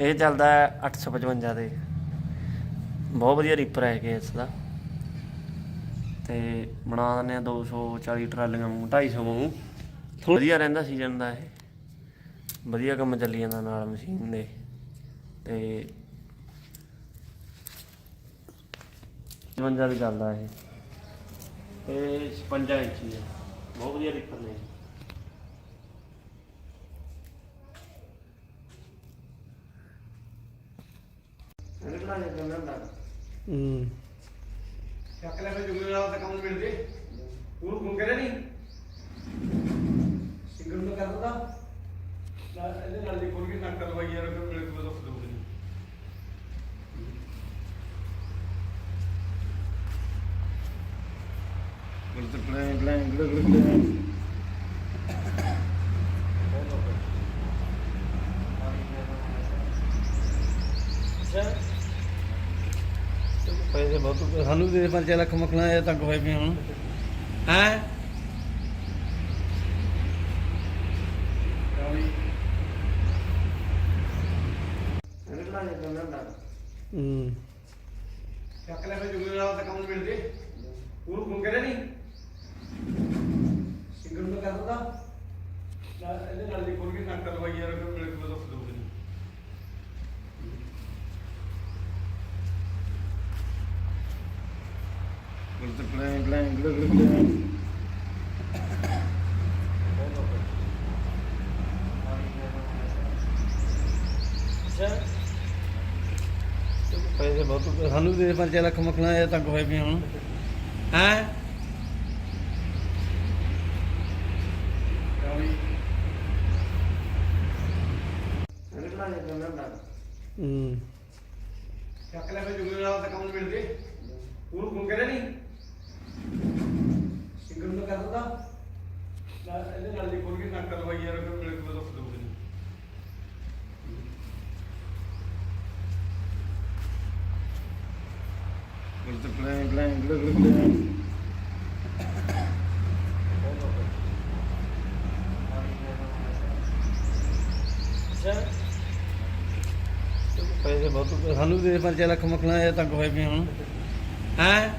ਇਹ ਚੱਲਦਾ ਹੈ 855 ਦੇ ਬਹੁਤ ਵਧੀਆ ਰੀਪਰ ਹੈ ਕਿ ਇਸ ਦਾ ਤੇ ਬਣਾ ਦਿੰਦੇ ਆ 240 ਟਰਾਲੀਆਂ ਨੂੰ 250 ਵਾਂਗੂ। ਥੋੜ੍ਹਾ ਵਧੀਆ ਰਹਿੰਦਾ ਸੀਜ਼ਨ ਦਾ ਇਹ। ਵਧੀਆ ਕੰਮ ਚੱਲੀ ਜਾਂਦਾ ਨਾਲ ਮਸ਼ੀਨ ਦੇ। ਤੇ 55 ਵੀ ਚੱਲਦਾ ਇਹ। ਇਹ 56 ਇੰਚੀ ਹੈ ਬਹੁਤ ਵਧੀਆ ਰੀਪਰ ਨੇ ਬਣਾ ਕੇ ਦਿੰਦਾ ਹੁੰਦਾ ਹੂੰ। ਚੱਕ ਲੈ ਫਿਰ ਜੁਗਲੇ ਨਾਲ ਤਾਂ ਕੰਮ ਮਿਲ ਦੇ ਉਹ ਫੋਨ ਕਰਿਆ ਨਹੀਂ? ਸਿੰਗਲ ਨੂੰ ਕਰ ਦਿੰਦਾ ਨਾਲ ਇਹਦੇ ਨਾਲ ਦੀ ਖੋਲ ਕੇ ਨੱਕ ਕਰਵਾਈ ਯਾਰ ਫਿਰ ਮੇਰੇ ਕੋਲ ਦੁੱਖ ਨਹੀਂ। ਗੁਰਤ ਪਲੇ ਪਲੇ ਗੜ ਗੜ ਗੜ ਪੈਸੇ ਬਹੁਤ ਸਾਨੂੰ ਵੀ ਦੇ 5 ਲੱਖ ਮਕਣਾ ਇਹ ਤੰਗ ਹੋਏ ਪਏ ਹੁਣ। ਹੈ? ਹੂੰ। ਚੱਕ ਲੈ ਫਿਰ ਨਾਲ ਤਾਂ ਕੰਮ ਮਿਲ ਦੇ ਉਹ ਫੋਨ ਕਰਿਆ ਨਹੀਂ? ਸਿੰਗਲ ਨੂੰ ਕਰ ਦਿੰਦਾ। ਇਹਦੇ ਨਾਲ ਦੀ ਖੋਲ ਕੇ ਨੱਕ ਕਰਵਾਈ ਯਾਰ ਫਿਰ ਮੇਰੇ ਕੋਲ ਦੁੱਖ ਦੁੱਖ ਨਹੀਂ ਗੁਰਤ ਪਲੇ ਪਲੇ ਗੜ ਗੜ ਗੜ ਪੈਸੇ ਬਹੁਤ ਸਾਨੂੰ ਵੀ ਦੇ 5 ਲੱਖ ਮਕਣਾ ਇਹ ਤੰਗ ਹੋਏ ਪਏ ਹੁਣ। ਹੈ? ਇਹਨੇ ਬਣਾ ਕੇ ਦਿੰਦਾ ਹੁੰਦਾ ਹੂੰ ਚੱਕ ਲੈ ਫਿਰ ਜੁਗਲੇ ਨਾਲ ਤਾਂ ਕੰਮ ਮਿਲ ਦੇ ਉਹ ਫੋਨ ਕਰਿਆ ਨਹੀਂ ਸਿੰਗਲ ਨੂੰ ਕਰ ਦਿੰਦਾ ਨਾਲ ਇਹਦੇ ਨਾਲ ਦੀ ਖੋਲ ਕੇ ਨੱਕ ਕਰਵਾਈ ਯਾਰ ਫਿਰ ਮੇਰੇ ਕੋਲ ਦੁੱਖ ਦੁੱਖ ਨਹੀਂ ਗੁਰਤ ਪਲੇ ਪਲੇ ਗੜ ਗੜ ਗੜ ਪੈਸੇ ਬਹੁਤ ਸਾਨੂੰ ਵੀ ਦੇ 5 ਲੱਖ ਮਕਣਾ ਇਹ ਤੰਗ ਹੋਏ ਪਏ ਹੁਣ। ਹੈ?